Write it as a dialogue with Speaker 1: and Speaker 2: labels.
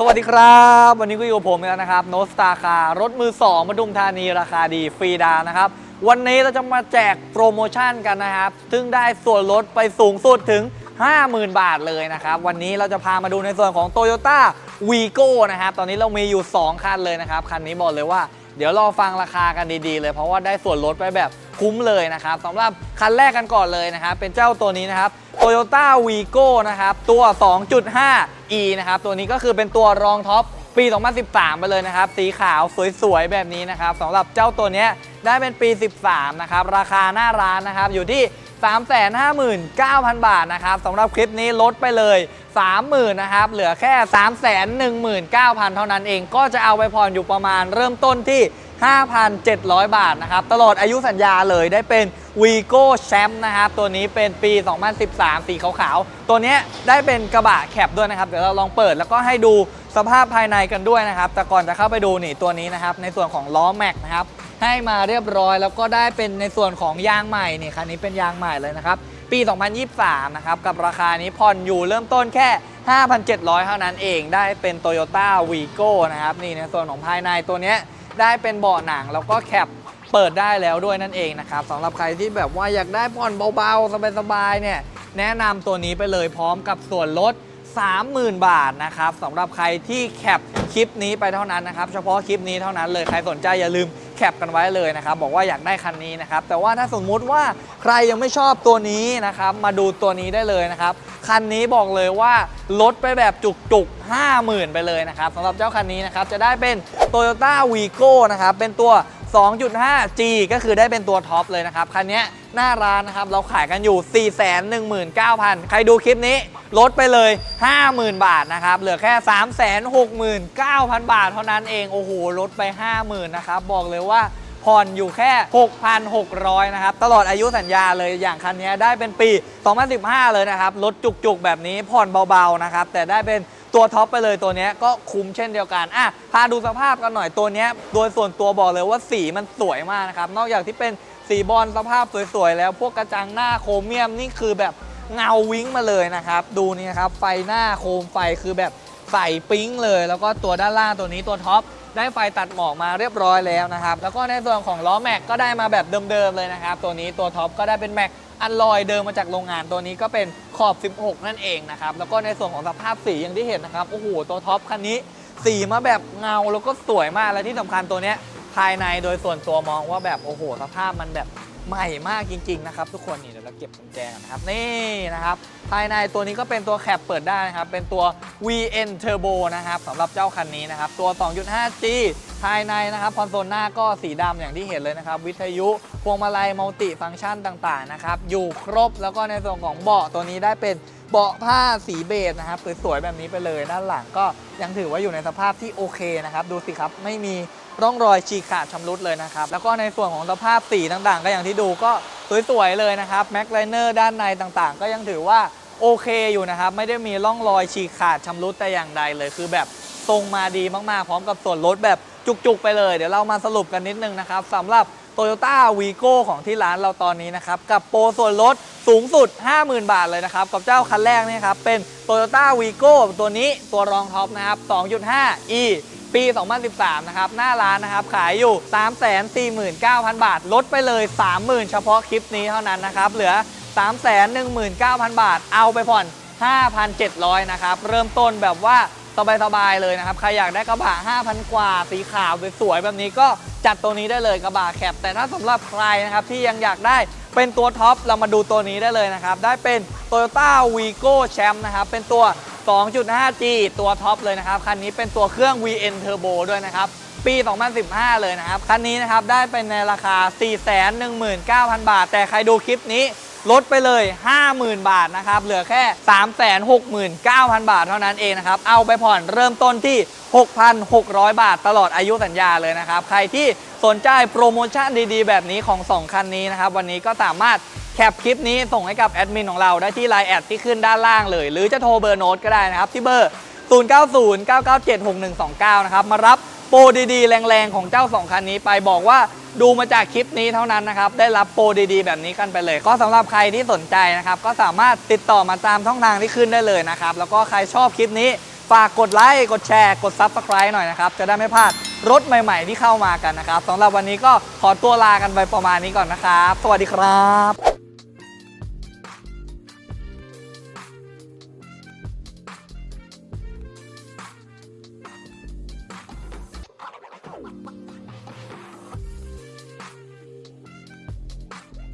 Speaker 1: สวัสดีครับ วันนี้ก็อยู่ผมแล้วนะครับโนสตาคารถมือ 2 มาดุมธานีราคาดีฟรีดาวนะครับ วันนี้เราจะมาแจกโปรโมชั่นกันนะครับ ซึ่งได้ส่วนลดไปสูงสุดถึง 50,000 บาทเลยนะครับ วันนี้เราจะพามาดูในส่วนของ Toyota v i g o นะครับ ตอนนี้เรามีอยู่ 2 คันเลยนะครับ คันนี้บอกเลยว่าเดี๋ยวรอฟังราคากันดีๆ เลย เพราะว่าได้ส่วนลดไปแบบคุ้มเลยนะครับสำหรับคันแรกกันก่อนเลยนะครับเป็นเจ้าตัวนี้นะครับ Toyota v i g o นะครับ ตัว 2.5e นะครับ ตัวนี้ก็คือเป็นตัวรองท็อปปี 2013 ไปเลยนะครับ สีขาวสวยๆ แบบนี้นะครับสำหรับเจ้าตัวนี้ได้เป็นปี 13 นะครับ ราคาหน้าร้านนะครับ อยู่ที่ 359,000 บาทนะครับสำหรับคลิปนี้ลดไปเลย 30,000นะครับ เหลือแค่ 319,000 เท่านั้นเอง ก็จะเอาไปผ่อนอยู่ประมาณเริ่มต้นที่ 5,700 บาทนะครับ ตลอดอายุสัญญาเลยได้เป็น v i g o Champ นะครับตัวนี้เป็นปี 2013 สีขาวๆ ตัวนี้ได้เป็นกระบะแคปด้วยนะครับ เดี๋ยวเราลองเปิดแล้วก็ให้ดูสภาพภายในกันด้วยนะครับ แต่ก่อนจะเข้าไปดูนี่ตัวนี้นะครับ ในส่วนของล้อแม็กนะครับ ให้มาเรียบร้อยแล้วก็ได้เป็นในส่วนของยางใหม่นี่คันนี้เป็นยางใหม่เลยนะครับปี 2023 นะครับ กับราคานี้ผ่อนอยู่เริ่มต้นแค่ 5,700 เท่านั้นเองได้เป็น Toyota v i g o นะครับ นี่ในส่วนของภายในตัวนี้ได้เป็นเบาะหนังแล้วก็แคป เปิดได้แล้วด้วยนั่นเองนะครับสำหรับใครที่แบบว่าอยากได้ผ่อนเบาๆ สบายๆเนี่ยแนะนำตัวนี้ไปเลยพร้อมกับส่วนลด 30,000 บาทนะครับสำหรับใครที่แคปคลิปนี้ไปเท่านั้นนะครับ เฉพาะคลิปนี้เท่านั้นเลยใครสนใจอย่าลืมแคปกันไว้เลยนะครับ บอกว่าอยากได้คันนี้นะครับ แต่ว่าถ้าสมมุติว่าใครยังไม่ชอบตัวนี้นะครับ มาดูตัวนี้ได้เลยนะครับ คันนี้บอกเลยว่าลดไปแบบจุกๆ 50,000 ไปเลยนะครับสำหรับเจ้าคันนี้นะครับ จะได้เป็น Toyota v i g o นะครับ เป็นตัว 2.5G ก็คือได้เป็นตัวท็อปเลยนะครับ คันนี้หน้าร้านนะครับ เราขายกันอยู่ 419,000 ใครดูคลิปนี้ลดไปเลย 50,000 บาทนะครับ เหลือแค่ 369,000 บาทเท่านั้นเอง โอ้โห ลดไป 50,000 นะครับ บอกเลยว่าผ่อนอยู่แค่ 6,600 นะครับ ตลอดอายุสัญญาเลย อย่างคันนี้ได้เป็นปี 2015 เลยนะครับรถจุกๆ แบบนี้ผ่อนเบาๆ นะครับ แต่ได้เป็น ตัวท็อปไปเลยตัวนี้ก็คุ้มเช่นเดียวกันอะพาดูสภาพกันหน่อยตัวนี้โดยส่วนตัวบอกเลยว่าสีมันสวยมากนะครับ นอกจากที่เป็นสีบอลสภาพสวยๆ แล้วพวกกระจังหน้าโครเมียมนี่คือแบบเงาวิ้งมาเลยนะครับ ดูนี่ครับไฟหน้าโคมไฟคือแบบใส่ปิ๊งเลย แล้วก็ตัวด้านล่างตัวนี้ตัวท็อปได้ไฟตัดหมอกมาเรียบร้อยแล้วนะครับ แล้วก็ในส่วนของล้อแม็กก็ได้มาแบบเดิมๆเลยนะครับ ตัวนี้ตัวท็อปก็ได้เป็นแม็ก อันลอยเดิมมาจากโรงงานตัวนี้ก็เป็นขอบ 16 นั่นเองนะครับ แล้วก็ในส่วนของสภาพสีอย่างที่เห็นนะครับ โอ้โห ตัวท็อปคันนี้สีมาแบบเงาแล้วก็สวยมากและที่สำคัญตัวเนี้ยภายในโดยส่วนตัวมองว่าแบบโอ้โห สภาพมันแบบใหม่มากจริงๆนะครับทุกคนนี่เดี๋ยวเราเก็บกุญแจกันนะครับนี่นะครับ ภายในตัวนี้ก็เป็นตัวแคปเปิดได้นะครับ เป็นตัว VN Turbo นะครับสำหรับเจ้าคันนี้นะครับ ตัว 2.5G ภายในนะครับคอนโซลหน้าก็สีดำอย่างที่เห็นเลยนะครับ วิทยุพวงมาลัยมัลติฟังก์ชันต่างๆนะครับอยู่ครบแล้วก็ในส่วนของเบาะตัวนี้ได้เป็นเบาะผ้าสีเบจนะครับสวยๆแบบนี้ไปเลยด้านหลังก็ยังถือว่าอยู่ในสภาพที่โอเคนะครับ ดูสิครับไม่มีร่องรอยฉีกขาดชำรุดเลยนะครับ แล้วก็ในส่วนของสภาพสีต่างๆ ก็อย่างที่ดูก็สวยๆเลยนะครับแม็กไลเนอร์ด้านในต่างๆ ก็ยังถือว่าโอเคอยู่นะครับ ไม่ได้มีร่องรอยฉีกขาดชำรุดแต่อย่างใดเลยคือแบบทรงมาดีมากๆ พร้อมกับส่วนลดแบบ จุกๆ ไปเลย เดี๋ยวเรามาสรุปกันนิดนึงนะครับสำหรับ Toyota v i g o ของที่ร้านเราตอนนี้นะครับ กับโปรส่วนลดสูงสุด 50,000 บาทเลยนะครับ กับเจ้าคันแรกนี่ครับ เป็น Toyota v i g o ตัวนี้ตัวรองท็อปนะครับ 2.5e ปี 2013 นะครับ หน้าร้านนะครับ ขายอยู่ 349,000 บาท ลดไปเลย 30,000 เฉพาะคลิปนี้เท่านั้นนะครับ เหลือ 319,000 บาท เอาไปผ่อน 5,700 นะครับ เริ่มต้นแบบว่า สบายๆเลยนะครับ ใครอยากได้กระบะ 5,000 กว่า สีขาวสวยๆแบบนี้ก็จัดตัวนี้ได้เลยกระบะแคปแต่ถ้าสำหรับใครนะครับที่ยังอยากได้เป็นตัวท็อปเรามาดูตัวนี้ได้เลยนะครับ ได้เป็น Toyota v i g o Champ นะครับเป็นตัว 2.5G ตัวท็อปเลยนะครับ คันนี้เป็นตัวเครื่อง VN Turbo ด้วยนะครับปี 2015 เลยนะครับ คันนี้นะครับ ได้เป็นในราคา 419,000 บาท แต่ใครดูคลิปนี้ ลดไปเลย 50,000 บาทนะครับ เหลือแค่ 369,000 บาทเท่านั้นเองนะครับ เอาไปผ่อนเริ่มต้นที่ 6,600 บาทตลอดอายุสัญญาเลยนะครับ ใครที่สนใจโปรโมชั่นดีๆ แบบนี้ของ 2 คันนี้นะครับ วันนี้ก็สามารถแคปคลิปนี้ส่งให้กับแอดมินของเราได้ที่ Line แอดที่ขึ้นด้านล่างเลย หรือจะโทรเบอร์โน้ตก็ได้นะครับ ที่เบอร์ 0909976129 นะครับ มารับ โปรดีๆ แรงๆ ของเจ้า 2 คันนี้ไปบอกว่าดูมาจากคลิปนี้เท่านั้นนะครับ ได้รับโปรดีๆ แบบนี้กันไปเลย ก็สำหรับใครที่สนใจนะครับ ก็สามารถติดต่อมาตามช่องทางที่ขึ้นได้เลยนะครับ แล้วก็ใครชอบคลิปนี้ ฝากกดไลค์ กดแชร์ กด Subscribe หน่อยนะครับ จะได้ไม่พลาดรถใหม่ๆ ที่เข้ามากันนะครับสำหรับวันนี้ก็ขอตัวลากันไปประมาณนี้ก่อนนะครับ สวัสดีครับ